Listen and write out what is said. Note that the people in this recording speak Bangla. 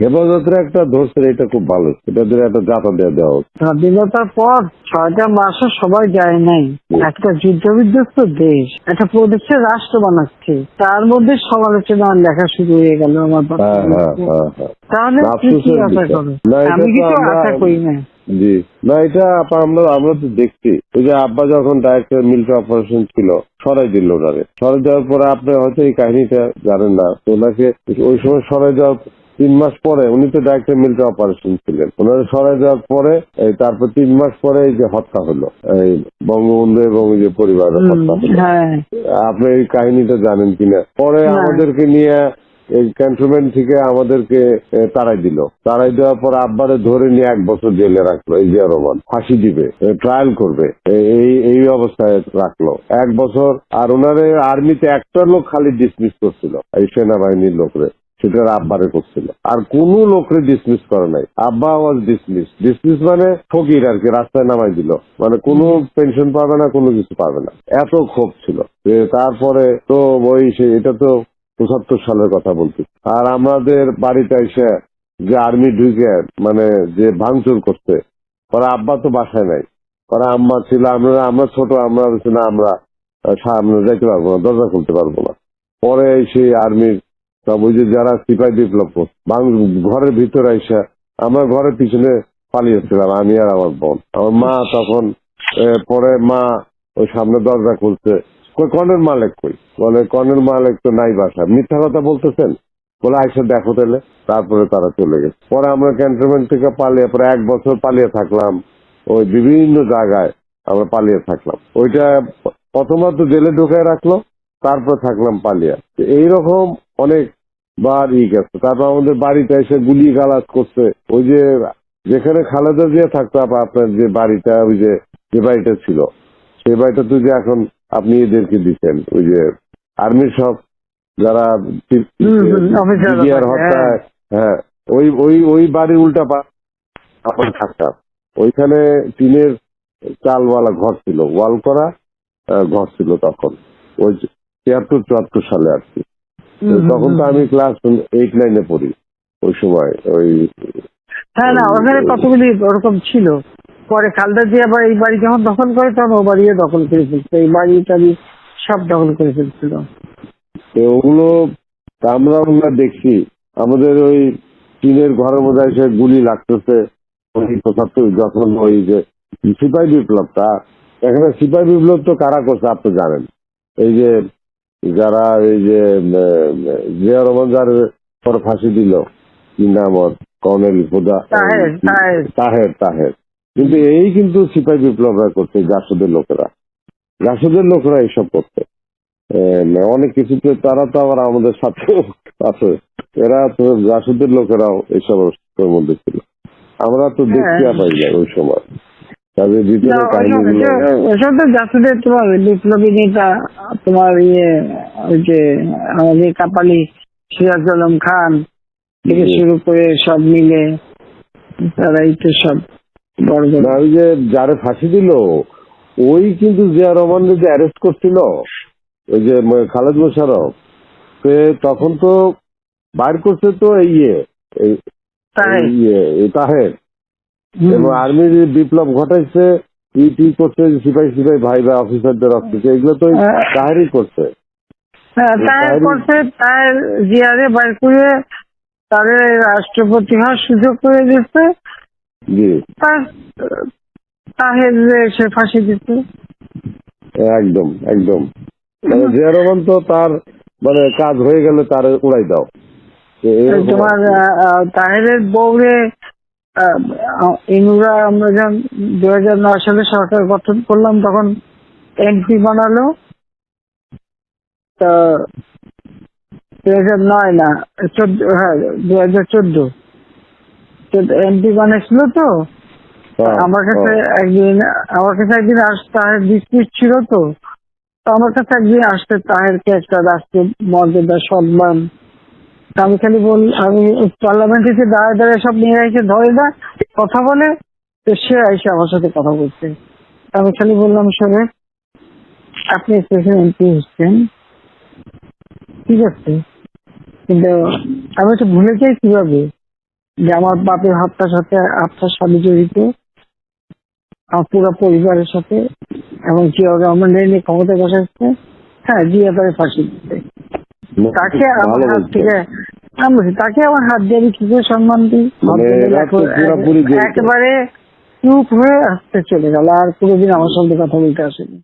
হেফাজতের একটা ধরছে এটা খুব ভালো। এটা দিয়ে একটা জাতা দিয়ে দেওয়া হোক। স্বাধীনতার পর ছয়টা মাসে সবাই যায় নাই। একটা যুদ্ধ বিধ্বস্ত দেশ একটা প্রদেশের রাষ্ট্র বানাচ্ছে। তার মধ্যে সমালোচনা লেখা শুরু হয়ে গেল আমার। হ্যাঁ হ্যাঁ হ্যাঁ তাহলে কি আশা করো এটা আমি কিছু আশা করি না। জি। না এটা আমরা আমরা তো দেখছি। ওই যে আব্বা যখন ডাইরেক্টর মিল্ক অপারেশন ছিল সরাই দিল ওনারে। সরাই দেওয়ার পরে আপনি হয়তো এই কাহিনীটা জানেন না। তো ওনাকে ওই সময় সরাই দেওয়ার তিন মাস পরে উনি তো ডাইরেক্টর মিল্ক অপারেশন ছিলেন। ওনারা সরাই দেওয়ার পরে এই তারপর তিন মাস পরে এই যে হত্যা হলো এই বঙ্গবন্ধু এবং এই যে হত্যা হলো। হ্যাঁ। আপনি এই কাহিনীটা জানেন কিনা? পরে আমাদেরকে নিয়ে এই ক্যান্টনমেন্ট থেকে আমাদেরকে তাড়াই দিল। তাড়াই দেওয়ার পর আব্বারে ধরে নিয়ে এক বছর জেলে রাখল এই জিয়া রহমান। ফাঁসি দিবে ট্রায়াল করবে এই এই অবস্থায় রাখল। এক বছর আর ওনারে আর্মিতে একটা লোক খালি ডিসমিস করছিল এই সেনাবাহিনীর লোকরে। সেটার আব্বারে করছিল। আর কোন লোকরে ডিসমিস করে নাই। আব্বা ওয়াজ ডিসমিস ডিসমিস মানে ফকির আর কি রাস্তায় নামাই দিল। মানে কোনো পেনশন পাবে না, কোনো কিছু পাবে না। এত ক্ষোভ ছিল তারপরে তো ওই এটা তো পঁচাত্তর সালের কথা বলছি। আর আমাদের বাড়িতে এসে যে আর্মি ঢুকে মানে যে ভাঙচুর করছে, ওরা আব্বা তো বাসায় নাই। ওরা আম্মা ছিল, আমরা আমরা ছোট, আমরা না, আমরা সামনে পারব না, দরজা খুলতে পারব না। পরে সেই আর্মির সব ওই যে যারা সিপাই বিপ্লব ঘরের ভিতরে আইসা আমরা ঘরের পিছনে পালিয়েছিলাম, আমি আর আমার বোন। আমার মা তখন পরে মা ওই সামনে দরজা খুলছে। কই কর্নেল মালিক কই? বলে কর্নেল মালিক তো নাই বাসা মিথ্যা কথা বলতেছেন? বলে, আইসা দেখো তাহলে। তারপরে তারা চলে গেছে। পরে আমরা ক্যান্টনমেন্ট থেকে পালিয়ে, পরে এক বছর পালিয়ে থাকলাম। ওই বিভিন্ন জায়গায় আমরা পালিয়ে থাকলাম। ওইটা প্রথমত জেলে ঢুকায় রাখল, তারপর থাকলাম পালিয়ে। তো এইরকম অনেক ই গেছে। তারপর আমাদের বাড়িতে এসে গুলি গালাজ করছে। ওই যে যেখানে খালেদা জিয়া থাকতো আপনার যে বাড়িটা ওই যে যে বাড়িটা ছিল। সেই বাড়িটা তো যে এখন আপনি এদেরকে দিচ্ছেন ওই যে আর্মির সব যারা হত্যায় হ্যাঁ। ওই ওই ওই বাড়ির উল্টা আমার থাকতাম। ওইখানে টিনের চালওয়ালা ঘর ছিল ওয়াল করা ঘর ছিল তখন। ওই তিয়াত্তর চুয়াত্তর সালে আর কি। তখন তো আমি ক্লাস এইট নাইনে পড়ি ওই সময় ওই হ্যাঁ না ওখানে কতগুলি ওরকম ছিল। পরে খালদা দিয়ে আবার এই বাড়ি যখন দখল করে তখন ও বাড়িও দখল করে ফেলছে। এই বাড়ি টাড়ি সব দখল করে ফেলছিল। ওগুলো আমরা আমরা দেখছি। আমাদের ওই চীনের ঘরের মধ্যে এসে গুলি লাগতেছে। যখন ওই যে সিপাহী বিপ্লবটা এখানে সিপাহী বিপ্লব তো কারা করছে আপনি জানেন। এই যে যারা এই যে জিয়া রহমান যার পর ফাঁসি দিল কি নাম ওর? কর্নেল হুদা তাহের, তাহের। কিন্তু এই কিন্তু সিপাহী বিপ্লবরা করছে জাসদের লোকেরা। জাসদের লোকেরা এইসব করছে। অনেক কিছুতে তারা তো আবার আমাদের সাথে আছে। এরা তো জাসদের লোকেরাও এইসব মধ্যে ছিল। আমরা তো দেখতে হ্যাঁ। পাই না ওই সময়। তাদের ভিতরে ওসব- তো জাসুদের তোমার বিপ্লবী নেতা তোমার ইয়ে ওই যে আমাদের কাপালি সিরাজ আলম খান থেকে শুরু করে সব মিলে তারাই তো সব বড় ওই যে যারে ফাঁসি দিল ওই কিন্তু জিয়া রহমানকে যে অ্যারেস্ট করছিল ওই যে খালেদ মোশারফ সে তখন তো বাইর করছে তো এই ইয়ে ইয়ে তাহের। এবং আর্মির বিপ্লব ঘটাইছে ইটি করছে সিপাহী সিপাহী ভাই বা অফিসারদের রক্তছে এগুলো তো হ্যাঁ। করছে। হ্যাঁ, তার করছে তার জিয়ারে বার করে তারে রাষ্ট্রপতি হওয়ার সুযোগ করে দিচ্ছে তাহের সে ফাঁসি দিচ্ছে একদম একদম। মানে জিয়া রহমান তো তার মানে কাজ হয়ে গেলে তার উড়াই দাও। তোমার তাহেরের বউরে ইনুরা আমরা যখন দু হাজার নয় সালে সরকার গঠন করলাম তখন এমপি বানালো। তা দু হাজার নয় না চোদ্দ হ্যাঁ দু হাজার চোদ্দ এমপি বানিয়েছিল তো। আমার কাছে। একদিন আমার কাছে একদিন তাহের ডিসপিউট ছিল তো আমার কাছে একদিন আসতে তাহেরকে একটা রাষ্ট্রীয় মর্যাদা সম্মান আমি খালি বল, আমি পার্লামেন্টে এসে দাঁড়ায় দাঁড়ায় সব নিয়ে এসে ধরে না কথা বলে, তো সে এসে আমার সাথে কথা বলছে। আমি খালি বললাম, শোনে, আপনি স্পেশাল এমপি হচ্ছেন। ঠিক আছে। কিন্তু আমি তো ভুলে যাই কীভাবে যে আমার বাপের হাতটার সাথে আপনার সাথে জড়িত, আমার পুরো পরিবারের সাথে, এবং জিয়া রহমান নিয়ে ক্ষমতায় বসাচ্ছে হ্যাঁ জিয়া তাকে ফাঁসি দিতে। তাকে আমার হাত থেকে তাকে আমার হাত দিয়ে আমি কি করে সম্মান দিই একেবারে চুপ হয়ে আসতে চলে গেল আর কোনোদিন আমার সঙ্গে কথা বলতে আসেনি